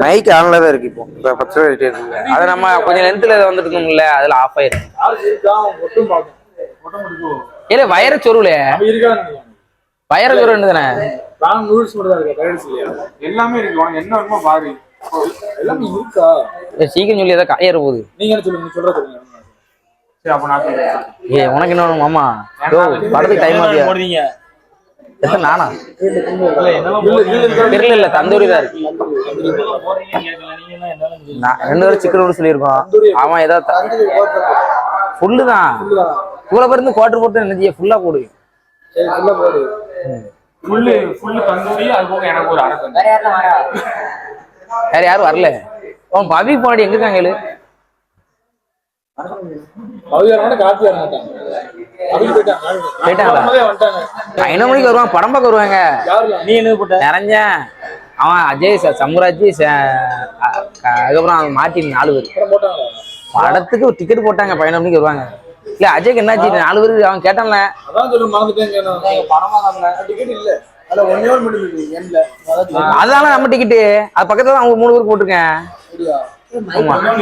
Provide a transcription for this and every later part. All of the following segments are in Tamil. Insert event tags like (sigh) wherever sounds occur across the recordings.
மைக் ஆன்ல தான் இருக்கு இப்போ. இப்போ ரூபா ரேட் இருக்கு அது நம்ம கொஞ்சம் லென்த்ல வந்துட்டு இருந்தோம்ல அதுல ஆஃப் ஆயிருக்கு இல்ல வயர சொருவுல வயர சொருவு தானே எல்லாமே இருக்கு. என்ன வேணுமோ பாரு. எல்லாமே இருக்கா? சீக்கிரம் சொல்லி ஏதாவது கடையேற போகுது நீங்க என்ன சொல்லுங்க? நீங்க சொல்றது சொல்லுங்க சரி அப்ப நான் சொல்றேன். ஏ உனக்கு என்ன வேணும் மாமா படத்துக்கு டைம் ஆகுது. போடுறீங்க இல்ல இல்ல தந்தூரி ரெண்டு பேரும் சிக்கன் நூடுல்ஸ் சொல்லியிருக்கோம். ஏதாவது ஃபுல்லு தான் இவ்வளோ போட்டு என்ன செய்ய ஃபுல்லாக வேற யாரும் வரல. உன் பவி பாடி எங்க இருக்காங்க பகுதியாரமான மணிக்கு வருவான் படம் பார்க்க வருவாங்க. நீ என்ன அவன் அஜய் சார் சம்ராஜ் அதுக்கப்புறம் அவன் மாட்டின் நாலு பேர். படத்துக்கு டிக்கெட் போட்டாங்க பதினொரு மணிக்கு வருவாங்க. இல்ல அஜய்க்கு என்னாச்சு? நாலு பேருக்கு அவன் கேட்டான்ல. அதான் நம்ம டிக்கெட்டு அது பக்கத்துல அவங்க மூணு பேருக்கு போட்டிருக்கேன்.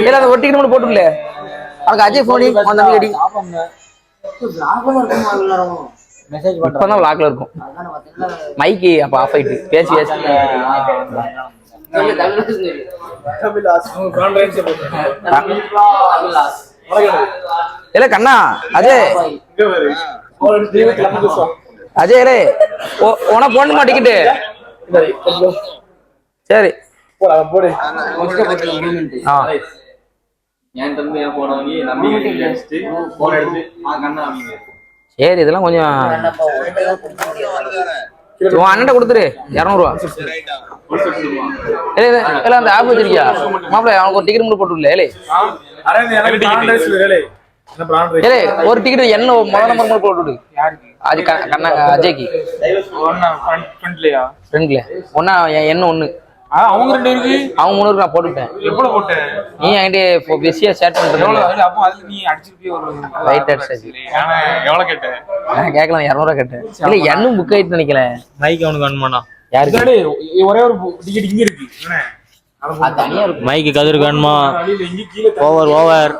இல்ல அந்த ஒரு டிக்கெட் மட்டும் போட்டுக்கல அவனுக்கு அஜய் போனி அவன் தம்பி கடி மெசேஜ் இப்பதான் விளாக்ல இருக்கும். மைக்கு அப்ப ஆஃப் ஆயிட்டு. பேசி பேசி. இல்ல கண்ணா அஜய். அஜய் ரே உன போடணுமா டிக்கெட்டு சரி போடு ஆ என் தம்பி என் போன வாங்கி நம்பிக்கை வச்சுட்டு போன் எடுத்து ஆ கண்ணா அவங்க சரி இதெல்லாம் கொஞ்சம் உன் அண்ணன் கொடுத்துரு இரநூறுவா. இல்ல அந்த ஆப் வச்சிருக்கியா? மாப்பிள்ள அவனுக்கு ஒரு டிக்கெட் மட்டும் போட்டுல ஏலே. ஏலே ஒரு டிக்கெட் என்ன முதல் நம்பர் மட்டும் போட்டு விடு. அது க- கண்ணா அஜய்க்கு. ஃப்ரண்ட்லயா ஃப்ரெண்ட்ல ஒன்னா எண்ணெய் ஒண்ணு? அவங்க ரெண்டு இருக்கு அவன் மூணு நான் போட்டுவிட்டேன் எவ்வளவு போட்ட நீ என்கிட்ட பிஸியா சேட் எவ்வளவு? பண்றது அதுல அப்போ அதுல நீ அடிச்சிருப்பிய ஒரு ரைட் அடிச்சாச்சு ஆனா எவ்வளவு கேட்ட நான் கேட்கலாம் இரநூறுவா கேட்டேன். இல்ல எண்ணும் புக் ஆயிட்டு நினைக்கிறேன். மைக் அவனுக்கு வேணுமாண்ணா? யாருக்கு? ஒரே ஒரு டிக்கெட் இங்க இருக்கு. என்ன? அதை போட்டு தனியா இருக்கும் மைக்கு கதிர் வேணுமா? ஓவர் ஓவர்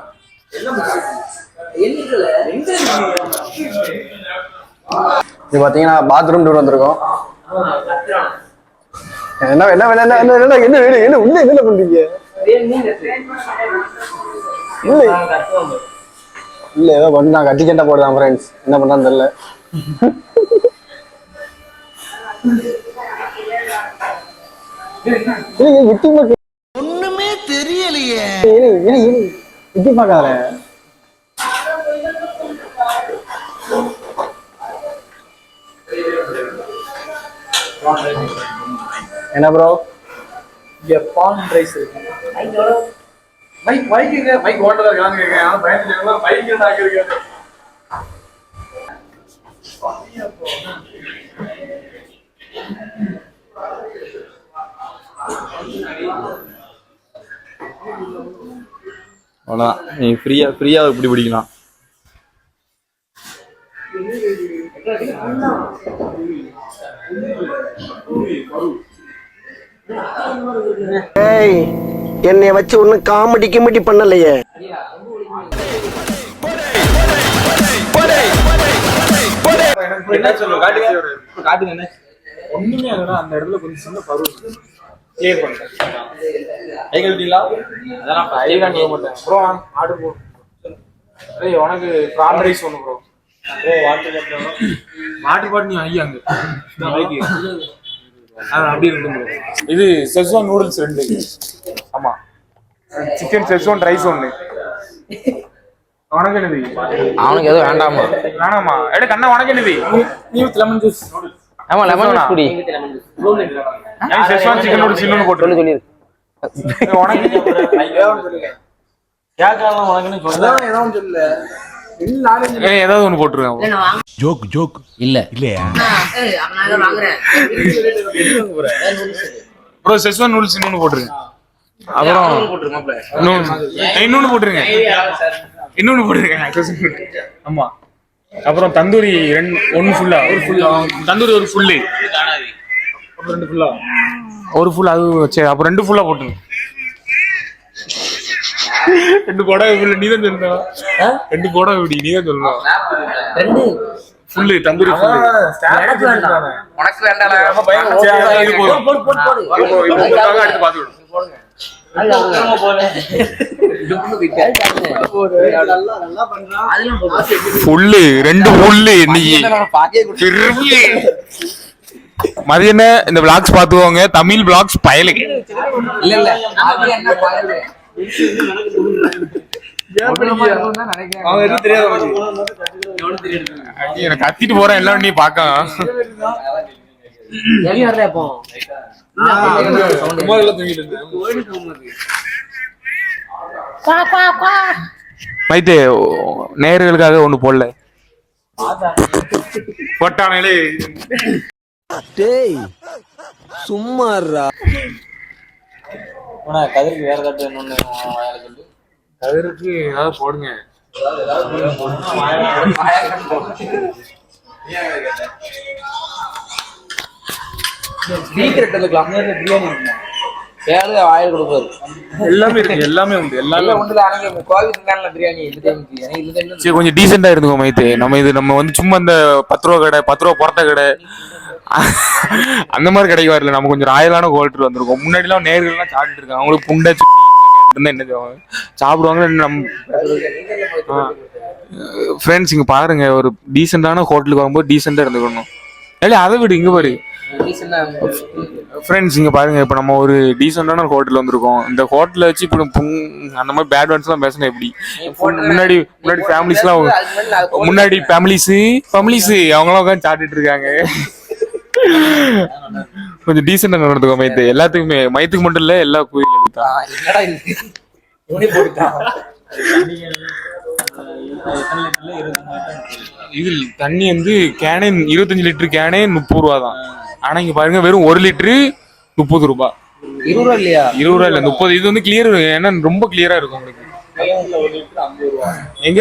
இது? பாத்தீங்கன்னா பாத்ரூம் டூர் வந்திருக்கோம். என்ன என்ன என்ன என்ன என்ன வேணும் என்ன உள்ள என்ன பண்றீங்க? இல்லை இல்ல ஏதோ பண்ணாங்க கட்டிக்கண்டா போடுதான் ஃப்ரெண்ட்ஸ் என்ன பண்ணான்னு தெரியல. ஒண்ணுமே தெரியலையே. இட்டி பாக்காத Thank you. என்ன ப்ரோ இங்க பான் ரைஸ் இருக்கு. மைக் மைக் எங்க? மைக் ஓட்டதா இருக்கான்னு கேக்குறேன். ஆனா பயந்துட்டு மைக் என்ன ஆகிருக்கு அவ்வளோதான் நீ ஃப்ரீயா ஃப்ரீயா இப்படி பிடிக்கலாம். ஏய் என்னைய வச்சு ஒண்ணும் காமெடி கிமெடி பண்ணலையே. என்ன சொல்லுங்க காட்டுங்க காட்டுங்க என்ன? ஒண்ணுமே இல்லைன்னா அந்த இடத்துல கொஞ்சம் சின்ன பருவ கிளியர் பண்ணிட்டேன். கை கழுவிட்டீங்களா அதெல்லாம் கை கழுவ மாட்டேன் ப்ரோ ஆடு போ ஏய் உனக்கு ப்ரான் ரைஸ் ஒன்று bro bro water bottle water bottle ஐயா அங்கே அப்படியே ரெண்டு ப்ரோ இது செஸ்வான் நூடுல்ஸ் ரெண்டு. ஆமா. சிக்கன் செஸ்வான் ரைஸ் ஒன்று உனக்கு என்னது? அவனுக்கு எதுவும் வேண்டாமா? வேணாமா. எடு கண்ணா உனக்கு என்னது? நீ லெமன் ஜூஸ் ஆமா லெமன் ஜூஸ் குடி. செஸ்வான் சிக்கன் நூடுல்ஸ் இன்னொன்று போட்டு சொல்லு சொல்லி. உனக்கு ஏய், ஏதாவது ஒன்று போட்டுருவேன் ஜோக் ஜோக். இல்ல. இல்லையா? ப்ரோ செஸ்வான் நூடுல்ஸ் இன்னொன்று போட்டுருங்க. அப்புறம் இன்னொன்னு இன்னொன்னு போட்டுருங்க. இன்னொன்னு போட்டுருங்க. ஆமா. அப்புறம் தந்தூரி ரெண்டு ஒன்னு ஃபுல்லா ஒரு ஃபுல்லா தந்தூரி ஒரு ஃபுல்லு அப்ப ரெண்டு ஃபுல்லா ஒரு ஃபுல் அது சரி அப்ப ரெண்டு ஃபுல்லா போட்டுங்க ரெண்டு போடா இப்படி நீ தான் சொல்லணும் ரெண்டு போடா இப்படி நீ தான் சொல்லணும் ரெண்டு. ஃபுல்லு தந்தூரி ஃபுல்லு எனக்கு வேண்டாம். உனக்கு வேண்டாம். இது. போடு போடு போடு அடுத்து விடு. ஃபுல்லு ரெண்டு ஃபுல்லு மதியம் இந்த விளாக்ஸ் பாத்துக்கோங்க தமிழ் விளாக்ஸ் பயலுக்கு. இல்ல இல்ல. கத்திட்டு போறேன் எல்லாம் நீ பாக்க. மைத்து நேயர்களுக்காக ஒண்ணு போடல. போட்டானே டேய் சும்மாறா கதிருக்கு வேற ஏதாச்சும் இன்னொன்னு வாயால சொல்லு? கதிருக்கு ஏதாவது போடுங்க. சீக்கிரம் எடுத்துக்கலாம் கேளு வாயில் கொடுப்பாரு. எல்லாமே இருக்கு எல்லாமே உண்டு எல்லாமே பிரியாணி சரி கொஞ்சம் டீசெண்டா இருந்துக்கோ மைத்து நம்ம இது நம்ம வந்து சும்மா இந்த பத்து ரூபா கடை பத்து ரூபா புறத்த கடை. (laughs) அந்த மாதிரி கடைக்கு வரல. நம்ம கொஞ்சம் ராயலான குவாலிட்டி வந்திருக்கோம். முன்னாடி எல்லாம் நேர்கள்லாம் சாப்பிட்டு இருக்காங்க. அவங்களுக்கு புண்டை சுண்ணி இருந்தா என்ன செய்வாங்க? சாப்பிடுவாங்க நம்ம ஃப்ரெண்ட்ஸ் இங்க பாருங்க. ஒரு டீசெண்டான ஹோட்டலுக்கு வரும்போது டீசெண்டா இருந்துக்கணும். இல்லை அதை விடு இங்க பாரு. ஃப்ரெண்ட்ஸ் இங்க பாருங்க. இப்போ நம்ம ஒரு டீசெண்டான ஹோட்டல் வந்திருக்கோம். இந்த ஹோட்டலை வச்சு இப்போ புங்- அந்த மாதிரி பேட் வேர்ட்ஸ்லாம் பேசினா எப்படி? முன்னாடி முன்னாடி ஃபேமிலிஸ்லாம் முன்னாடி ஃபேமிலிஸ் ஃபேமிலிஸ் அவங்களாம் உட்காந்து சாப்பிட்டுட்டு இருக்காங்க. கொஞ்சம் டீசெண்டா நடந்துக்கோ மைத்து. எல்லாத்துக்குமே. மைத்துக்கு மட்டும் இல்ல எல்லா கோயில் இது? தண்ணி வந்து கேனே இருபத்தஞ்சு லிட்டர் கேனே முப்பது ரூபா தான். ஆனா இங்க பாருங்க வெறும் ஒரு லிட்டரு முப்பது ரூபாய் இருபது ரூபா இல்லையா? இருபது ரூபா இல்ல முப்பது. இது வந்து கிளியர் ஏன்னா ரொம்ப கிளியரா இருக்கும் உங்களுக்கு. எங்க?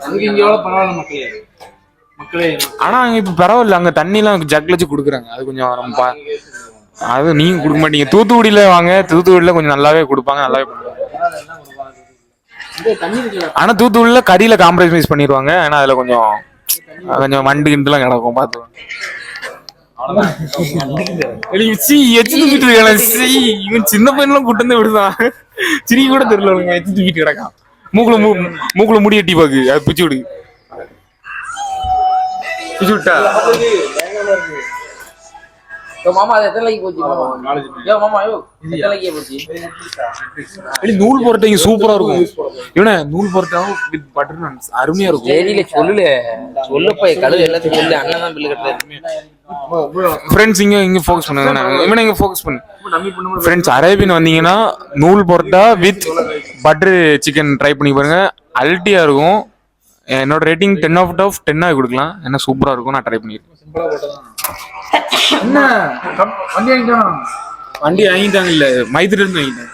அதுக்கு இங்க எவ்வளவு பரவாயில்ல மக்களே? ஆனா அங்க இப்ப பரவாயில்ல. அங்க தண்ணி எல்லாம் ஜக்ல வச்சு குடுக்குறாங்க. அது கொஞ்சம் நம்ம பா- அது நீங்க கொடுக்க மாட்டீங்க. தூத்துக்குடியில வாங்க. தூத்துக்குடியில கொஞ்சம் நல்லாவே கொடுப்பாங்க. நல்லாவே பண்ணுவாங்க. ஆனா தூத்துக்குடியில கறியில காம்ப்ரமைஸ் பண்ணிடுவாங்க ஆனா அதுல கொஞ்சம் கொஞ்சம் வண்டு கிண்டுலாம் கிடக்கும். பார்த்து சி எச்சு தூக்கிட்டு இருக்கான். சி இவன் சின்ன பையன்லாம் கூட்டு வந்து விடுதான் கூட தெரியல எச்சு தூக்கிட்டு கிடக்கான். மூக்குல மூக்குல முடி எட்டி பாக்கு. அது பிச்சு விடு. யோ மாமா அது எத்தனை லைக்கு போச்சு? மாமா. யோ மாமா யோ எத்தனை லைக்கே போச்சு? ஏய், நூல் பரோட்டா இங்க சூப்பரா இருக்கும். இவனே நூல் பரோட்டாவும் வித் பட்டர் நான்ஸ் அருமையா இருக்கும். தெரியல சொல்லல சொல்லப்பா கழுது எல்லாத்தையும் சொல்லு. அண்ணன் தான் பில்லு கட்டுறாரு ஃப்ரெண்ட்ஸ் இங்க இங்க ஃபோக்கஸ் பண்ணுங்க இவனை இங்க ஃபோக்கஸ் பண்ணு. ஃப்ரெண்ட்ஸ் அரேபியன் வந்தீங்கன்னா நூல் parotta with butter chicken try பண்ணி பாருங்க. அல்ட்டியா இருக்கும். என்னோட ரேட்டிங் டென் ஆஃப் ஆஃப் டென்னாக கொடுக்கலாம். ஏன்னா சூப்பரா இருக்கும் நான் ட்ரை பண்ணிருக்கேன். என்ன? வண்டி வாங்கிட்டானா? வண்டி வாங்கிட்டாங்க இல்ல மைத்திரி இருந்து வாங்கிட்டாங்க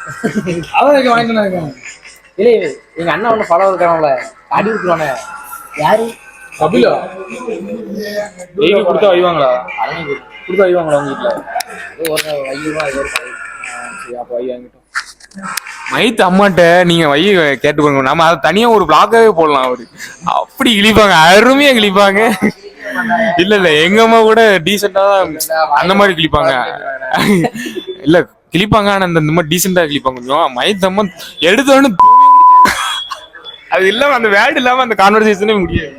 அவன் வாங்கிட்டாங்க இல்ல எங்க அண்ணன் ஒண்ணு படம் இருக்கானல அடி விட்டுருவானே. யாரு? கபிலா. டெய்லி கொடுத்தா வைவாங்களா கொடுத்தா வைவாங்களா உங்க வீட்டுல ஒரு ஐயோ. சரி, அப்ப வை மைத் அம்மாட்ட நீங்க வை கேட்டு பாருங்க நம்ம அதை தனியா ஒரு பிளாக்காவே போடலாம் அவரு. அப்படி கிழிப்பாங்க. அருமையா கிழிப்பாங்க. இல்ல இல்ல. எங்க அம்மா கூட டீசெண்டா அந்த மாதிரி கிழிப்பாங்க. இல்ல கிழிப்பாங்க. ஆனா இந்த மாதிரி டீசெண்டா கிழிப்பாங்க கொஞ்சம். மைத் அம்மா எடுத்தோன்னு அது இல்லாம அந்த வேர்டு இல்லாம அந்த கான்வர்சேஷனே முடியாது.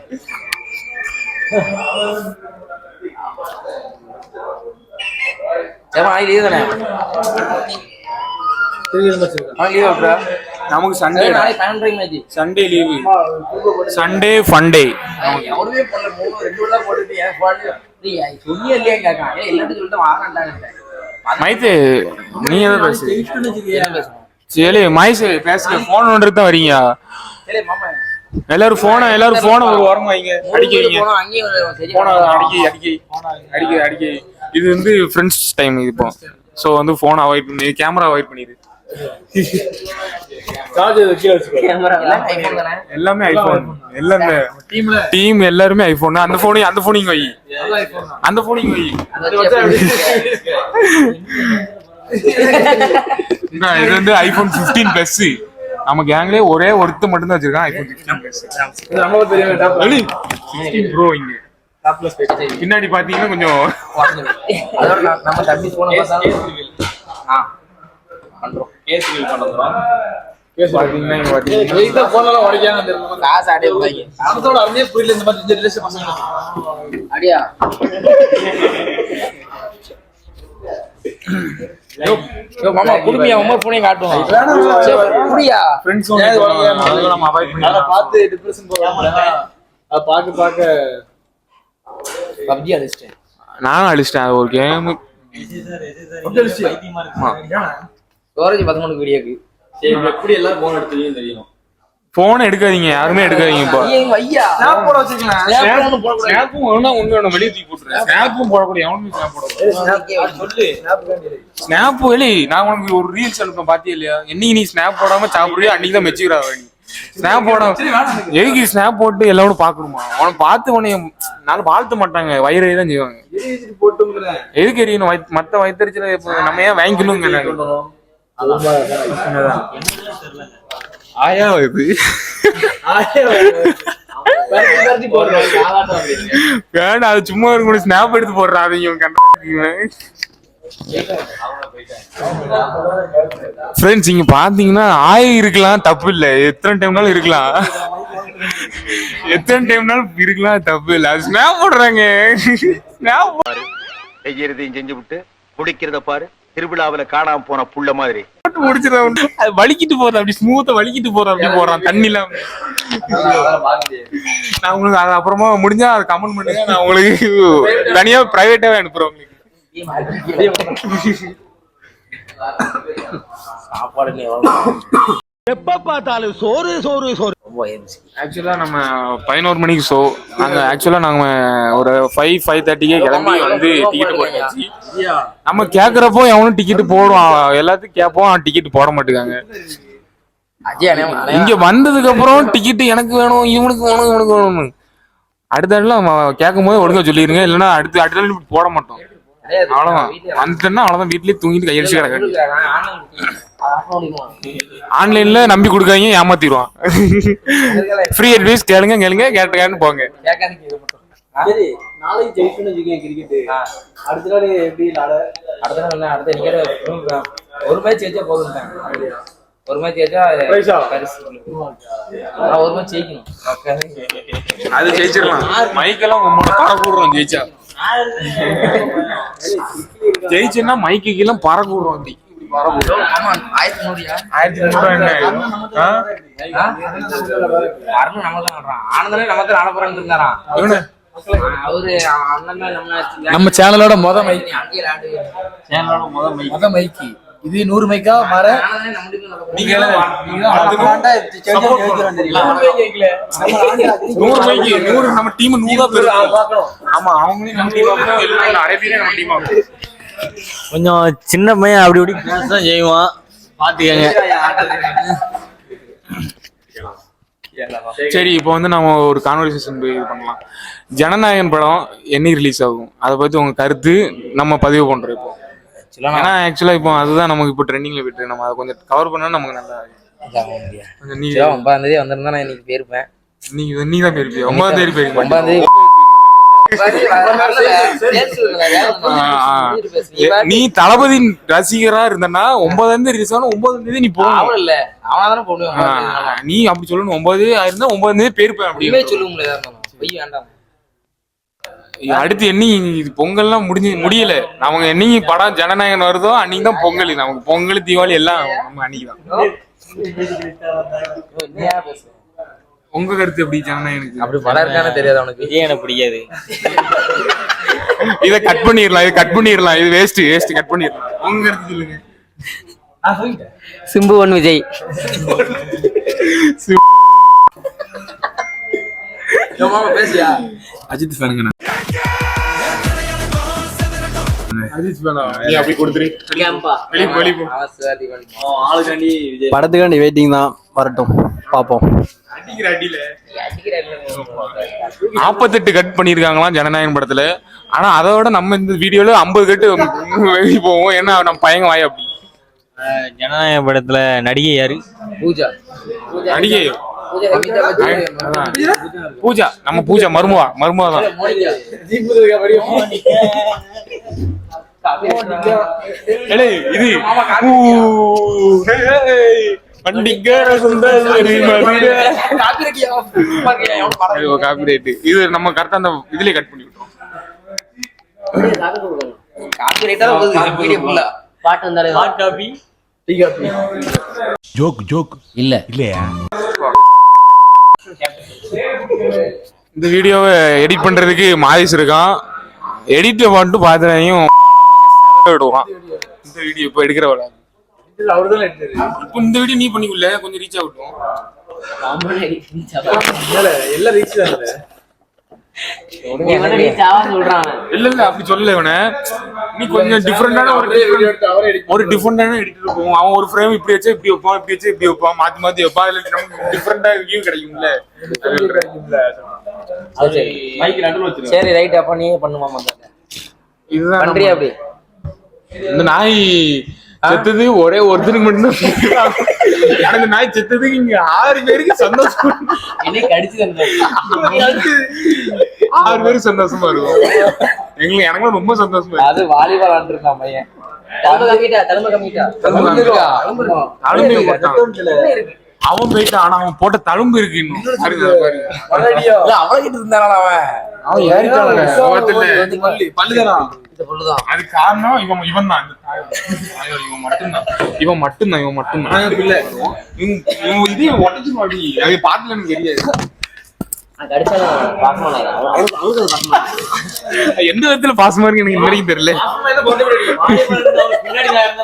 ஏமா ஆயிலே தானே நமக்கு Sunday Sunday leave Sunday funday எவருமே போடல மூணு ரெண்டு உள்ள போட்டுட்டு ஏன் போடல நீ சொன்னியா இல்லையா கேட்கான் ஏன் எல்லாத்தையும் சொல்லிட்டு வாரண்டாங்க மைத்து நீ எதை பேசு என்ன பேசணும் சரி மைஸ் பேசுற போன் ஒன்றது தான் வரீங்க. சரி மாமா. எல்லாரும் போன எல்லாரும் போன ஒரு ஓரமா வைங்க. அடிக்க வைங்க. போன அடிக்க அடிக்க அடிக்க. அடிக்க இது வந்து ஃப்ரெண்ட்ஸ் டைம் இது இப்போ. ஸோ வந்து ஃபோன் அவாய்ட் பண்ணி கேமரா அவாய்ட் பண்ணிடு. சார்ஜர் கீழே வச்சுக்கோ எல்லாமே ஐபோன் எல்லாமே ஐபோன் எல்லாமே டீம்ல டீம் எல்லாருமே ஐபோன் அந்த போனையும் அந்த போனையும் வை. அந்த போனையும் வை. (laughs) இது வந்து ஐபோன் 15 பிளஸ் நம்ம கேங்லயே ஒரே ஒருத்த மட்டும் தான் வச்சிருக்கான் ஐபோன் 16 பிளஸ் நம்ம தெரியும் டாப் வெளி. 16 ப்ரோ இங்க. பின்னாடி பாத்தீங்கன்னா கொஞ்சம் (laughs) நம்ம- தம்பி போன பண்றோம். கேஸ் ரிவீல் பண்ணுறோம் இங்க இந்த உடைக்காம காசு அடைய போய் அருமையே புரியல இந்த மாதிரி ஜெனரேஷன் பசங்க. அடியா. யோ மாமா குடுமியா? உமர் காட்டும் குடியா ஃப்ரெண்ட்ஸ் நம்ம அவாய்ட் அதை பார்த்து டிப்ரெஷன் போகாம அதை பார்க்க பார்க்க பப்ஜி அடிச்சிட்டேன். நானும் அழிச்சிட்டேன் அது ஒரு கேம் ஸ்டோரேஜ் பதிமூணு வீடியோக்கு சரி எப்படி எல்லாம் போன் எடுத்துருக்கீங்கன்னு தெரியும் போன் எடுக்காதீங்க யாருமே எடுக்காதீங்க இப்போ. ஸ்னாப்பும் வேணும்னா ஒண்ணு வேணும் வெளியே தூக்கி போட்டுறேன் ஸ்னாப்பும் போடக்கூடிய எவனுமே ஸ்னாப் போட சொல்லு. ஸ்னாப் வேண்டியது ஸ்னாப் வெளி நான் உனக்கு ஒரு ரீல்ஸ் அனுப்ப பாத்தியா இல்லையா? என்னைக்கு நீ ஸ்னாப் போடாம சாப்பிடுறியோ அன்னைக்கு தான் மெச்சுக்கிறா நீ. ஸ்னாப் போட எதுக்கு ஸ்னாப் போட்டு எல்லாரும் பாக்கணுமா உனக்கு பார்த்து உன்னை நாலு வாழ்த்த மாட்டாங்க வயிறு தான் செய்வாங்க. எதுக்கு எரியணும்? மத்த வயிற்றுல நம்ம ஏன் வாங்கிக்கணுங்க ஆயா இது வேண்டாம் அது சும்மா இருக்கும் ஸ்னாப் எடுத்து போடுறா அவங்க கண்டாங்க ஃப்ரெண்ட்ஸ் இங்க பாத்தீங்கன்னா ஆய் இருக்கலாம் தப்பு இல்ல. எத்தனை டைம்னாலும் இருக்கலாம். எத்தனை டைம்னாலும் இருக்கலாம் தப்பு இல்ல. அது ஸ்னாப் போடுறாங்க. ஸ்னாப் செய்யறதையும் செஞ்சு விட்டு குடிக்கிறத பாரு. திருவிழாவுல காணாம போன புள்ள மாதிரி. வலிக்கிட்டு போறது அப்படி ஸ்மூத்தா வலிக்கிட்டு போறது அப்படி போறான் தண்ணில நான் உங்களுக்கு அது அப்புறமா முடிஞ்சா அதை கமெண்ட் பண்ணுங்க. நான் உங்களுக்கு தனியா பிரைவேட்டாவே அனுப்புறேன் உங்களுக்கு. சாப்பாடு எப்ப பார்த்தாலும் சோறு சோறு சோறு. ரொம்ப ஆயிடுச்சு ஆக்சுவலா நம்ம பதினோரு மணிக்கு ஷோ நாங்க ஆக்சுவலா நாங்க ஒரு ஃபைவ் ஃபைவ் தேர்ட்டிக்கே கிளம்பி வந்து டிக்கெட் போட்டாச்சு. நம்ம கேக்குறப்போ எவனும் டிக்கெட் போடுவான் எல்லாத்துக்கும் கேட்போம் டிக்கெட் போட மாட்டேங்காங்க இங்க வந்ததுக்கு அப்புறம் டிக்கெட் எனக்கு வேணும் இவனுக்கு வேணும் இவனுக்கு வேணும்னு. அடுத்த இடத்துல கேட்கும் போது ஒழுங்கா சொல்லிருங்க இல்லைன்னா அடுத்து அடுத்த நாள் இப்படி போட மாட்டோம். அவ்வளவுதான். வந்துட்டேன்னா அவ்வளவுதான். வீட்லயே தூங்கிட்டு கையடிச்சு கிடக்கு. ஆன்லைன்ல நம்பி கொடுக்காதீங்க ஏமாத்திடுவான். ஃப்ரீ அட்வைஸ் கேளுங்க கேளுங்க போங்க. மட்டும். ஆ? சரி நாளைக்கு ஜெயிக்கணும். அடுத்த நாள் எப்படி அடுத்த நாள் அடுத்த நிக்கெட் ஒரு மேட்ச் ஜெயிச்சா போதும் ஒரு மேட்ச் ஜெயிச்சா ஒரு மேட்ச் ஜெயிக்கணும். அது ஜெயிச்சிடலாம். மைக்கெல்லாம் உங்களோட பறக்கூடுறோம் ஜெயிச்சா. ஜெயிச்சுன்னா மைக்கு கீழே பறக்கூடுறோம் அப்படி ஆமா ஆயிரத்தி ஆயிரத்தி நம்ம ஆனந்தனே அவரு நம்ம சேனலோட மொத மைக்கி சேனலோட மொத மைக்கு இது நூறு மைக்கா? மாற? நூறு மைக்கு நூறு நம்ம டீம் நூறா பெருக்கும் ஆமா அவங்களையும் நம்ம டீம் பேரே நம்ம டீம் கொஞ்சம் சின்ன பையன் அப்படி இப்படி பேச தான் செய்வான். பாத்துக்கங்க. சரி இப்போ வந்து நம்ம ஒரு கான்வர்சேஷன் இது பண்ணலாம். ஜனநாயகன் படம் என்னைக்கு ரிலீஸ் ஆகும்? அதை பத்தி உங்க கருத்து நம்ம பதிவு பண்றோம் இப்போ. ஏன்னா ஆக்சுவலா இப்போ அதுதான் நமக்கு இப்போ ட்ரெண்டிங்ல விட்டு நம்ம அதை கொஞ்சம் கவர் பண்ணா நமக்கு நல்லா கொஞ்சம் நீ ஒன்பதாம் தேதி வந்திருந்தா நான் இன்னைக்கு போயிருப்பேன். நீ நீ தான் போயிருப்பியா? ஒன்பதாம் தேதி போயிருப்பா ஒன்பதாம் தேதி நீ தளபதி ரசிகரா இருந்தனா ஒன்பதாம் தேதி ஒன்பதாம் தேதி நீ போகணும். இல்ல. போடுவேன். நீ அப்படி சொல்லணும் ஒன்பது ஆயிருந்தா ஒன்பதாம் தேதி போயிருப்பேன் அப்படியே அப்படி சொல்ல முடியாது அடுத்து என்னி இது பொங்கல்லாம் முடிஞ்சு முடியல. அவங்க என்னைக்கு படம் ஜனநாயகன் வருதோ அன்னைக்கு தான் பொங்கல் நமக்கு பொங்கல் தீபாவளி எல்லாம் அன்னைக்கு தான். உங்க கருத்து எப்படி ஜனநாயகனுக்கு? அப்படி படம் இருக்கானே தெரியாது அவனுக்கு. ஏன் எனக்கு பிடிக்காது. இத கட் பண்ணிடலாம் இது கட் பண்ணிடலாம். இது வேஸ்ட் வேஸ்ட் கட் பண்ணிடலாம். உங்க கருத்து சொல்லுங்க. சிம்பு ஒன் விஜய். பேசியா? அஜித் ஃபேனுங்க படத்துக்காண்டி வெயிட்டிங் தான். வரட்டும். அடியில. நாற்பத்தெட்டு கட் பண்ணியிருக்காங்களாம் ஜனநாயகம் படத்துல. ஆனா அதை விட நம்ம இந்த வீடியோல ஐம்பது கட்டு வெளியே போவோம். ஏன்னா நம்ம பையன் வாய் அப்படி. ஜனநாயக படத்துல நடிகை யாரு? பூஜா. நடிகை பூஜா நம்ம பூஜா மருமவா. மருமவா தான். இது. பண்டிகர சுந்தரி copyright. இது நம்ம கரெக்டா அந்த இதுலயே கட் பண்ணி விட்டோம் ஜோக் ஜோக் இல்ல. இல்லையா? இந்த வீடியோவை எடிட் பண்றதுக்கு மாரிஸ் இருக்கான். எடிட் மட்டும் பார்த்தனையும் விடுவான் இந்த வீடியோ இப்போ எடுக்கிற வேலை. இப்போ இந்த வீடியோ நீ பண்ணிக்கல கொஞ்சம் ரீச் ஆகட்டும். எல்லாம் ரீச் இல்ல. இல்ல அப்படி சொல்லல இவனை. நீ கொஞ்சம் டிஃப்ரெண்டான ஒரு ஒரு டிஃப்ரெண்டான எடிட்டர் போவோம் அவன் ஒரு ஃப்ரேம் இப்படி வச்சா இப்படி வைப்பான் இப்படி வச்சா இப்படி வைப்பான் மாத்தி மாத்தி வைப்பான். அதுல நமக்கு டிஃப்ரெண்டா வியூ கிடைக்கும்ல. அது சரி மைக் நடுவில் வச்சிருக்கேன் சரி ரைட் அப்ப நீயே பண்ணுமாமா இதுதான் அப்படி? இந்த நாய் செத்தது ஒரே ஒருத்தனுக்கு மட்டும் ஆனா இந்த நாய் செத்ததுக்கு இங்க ஆறு பேருக்கு சந்தோஷம். என்னை கடிச்சு ஆறு பேருக்கு சந்தோஷமா இருக்கும் எங்களுக்கு எனக்கும் ரொம்ப சந்தோஷமா அது வாலிபால் ஆண்டிருக்கான் பையன். அவன் போயிட்டான் ஆனா அவன் போட்ட தழும்பு இருக்கு இன்னும். அவன். அவன் முகத்துல. பல்லுதானா? அது காரணம் இவன் இவன் தான் இவன் மட்டும்தான். இவன் மட்டும்தான் இவன் மட்டும்தான். இவன் இவன் இது உடச்சு மாடி அது பாத்துல எனக்கு தெரியாது. எந்த விதத்துல பாசமா இருக்கு எனக்கு இது வரைக்கும் தெரியல பின்னாடி நான் இருந்தா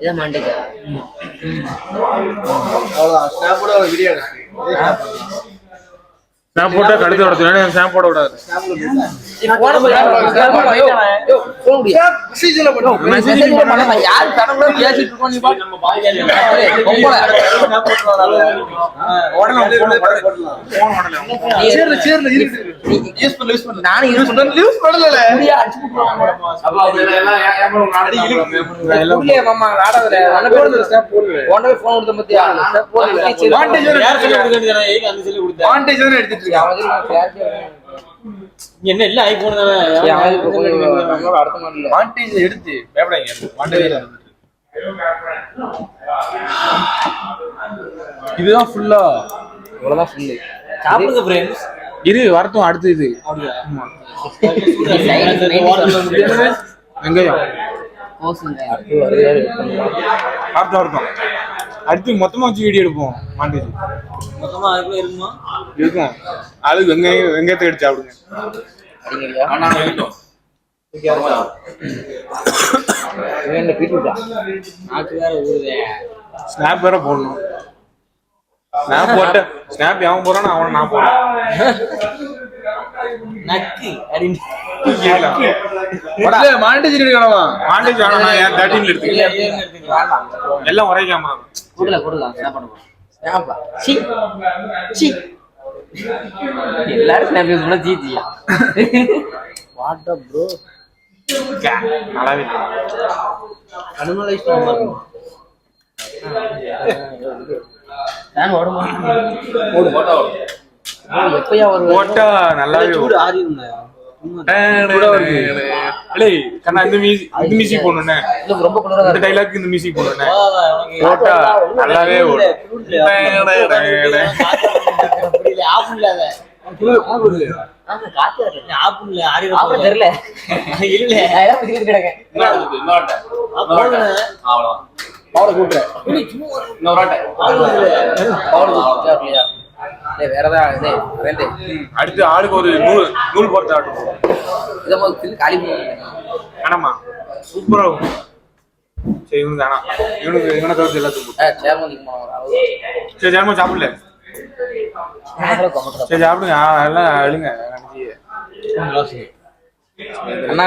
இதான் மாண்டேஜா அவ்வளவுதான். ஸ்னாப்போட ஒரு வீடியோ ஸ்னாப் போட்டா கழுத்து விடத்துல ஸ்னாப் போட விடாது போன என்ன இல்ல. ஐபோன் அடுத்த மாதிரி இல்ல. வாண்டேஜ் எடுத்து பயப்படாதீங்க வாண்டேஜ் இதுதான் ஃபுல்லா இவ்வளவுதான் full. சாப்பிடுங்க ஃப்ரெண்ட்ஸ் இரு வரட்டும் அடுத்து இது. (laughs) வெங்காயம். அடுத்து வரட்டும். அடுத்து மொத்தமா வச்சு வீடியோ எடுப்போம் மாண்டேஜ் மொத்தமா அதுக்குள்ள இருக்குமா? இருக்கும். அது வெங்காயம் வெங்காயத்தை எடுத்து சாப்பிடுங்க. அடிங்கய்யா. இவன் என்ன பீட்ரூட்டா? நாக்கு வேற ஊறுதே. ஸ்னாப் வேற போடணும். ஸ்னாப் போட்ட ஸ்னாப் எவன் போறானோ அவனை நான் போறேன் நக்கு மாண்டேஜ் எடுக்கணுமா? மாண்டேஜ் வேணாம் நான் ஏன் தேர்ட்டீன்ல எடுத்துக்கிறேன். எல்லாம் ஒரே கேமரா கொடுக்கல, கொடுக்கல. snap பண்ண போறோம். சீ. சீ. எல்லாரும் snap use பண்ணா சீ சீயா. நல்லாவே Animalize பண்ண பாருங்க. நான் ஓடுமா? ஓ, எப்பயா வருவேன்? போட்டா நல்லாவே சூடு ஆறி கண்ணா இந்த மியூசிக் இல்ல ரொம்ப இந்த டைலாக் இந்த மியூசிக் போடணுண்ணே போட்டா நல்லாவே தெரியல. இல்ல. நான் ஏதாவது வேற ஏதாவது வேண்டே. அடுத்து ஆளுக்கு ஒரு நூல் நூல் போட்டு ஆட்டும் இதை தின்னு காலி. வேணாமா சூப்பரா இருக்கும். சரி இவனுக்கு வேணாம். இவனுக்கு இவனை தவிர்த்து எல்லாத்துக்கும் சேர்மன். சரி ஜாமா சாப்பிடல. சரி சாப்பிடுங்க. எல்லாம் அழுங்க. நினைச்சி அண்ணா.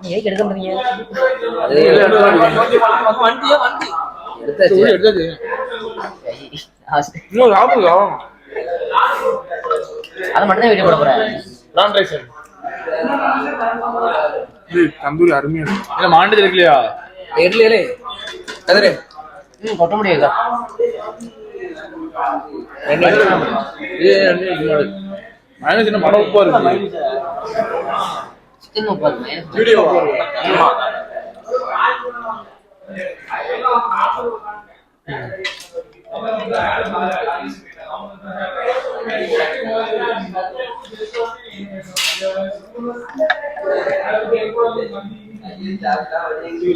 நீ எதுக்கு எடுக்க மாட்டீங்க? அது எடுத்தாச்சு. ஆ, இன்னும் சாப்பிடுங்க அதை மட்டும் தான் வீடியோ போட போறேன். நான் ரைஸ் இது தந்தூரி அருமையா இருக்கும் இல்ல மாண்டது இருக்குல்லையா இட்லி கதிரு. ம் கொட்ட முடியாது? மைனஸ் என்ன மன உப்பா இருக்கு? சிக்கன் முப்பது வீடியோ.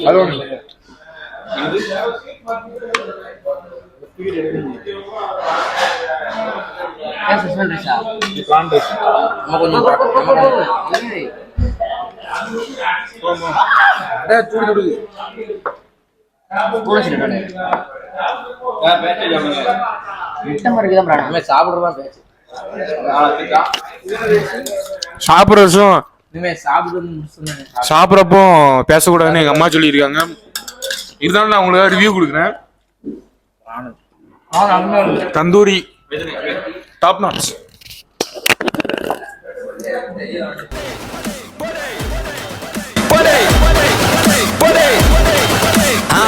அது ஒண்ணு இல்ல. சஸ்பெண்ட் ரைஸா பிளான் ரைஸ் நம்ம கொஞ்சம் நம்ம கொஞ்சம் டேய், சூடு சாப்பிடுறதா பேச்சு. சாப்பிட்ற விஷயம் சாப்பிட்றப்போ பேசக்கூடாதுன்னு எங்க அம்மா சொல்லியிருக்காங்க. இருந்தாலும் நான் உங்களுக்கு ரிவ்யூ கொடுக்குறேன். தந்தூரி. டாப் நாட்ச் ஆ,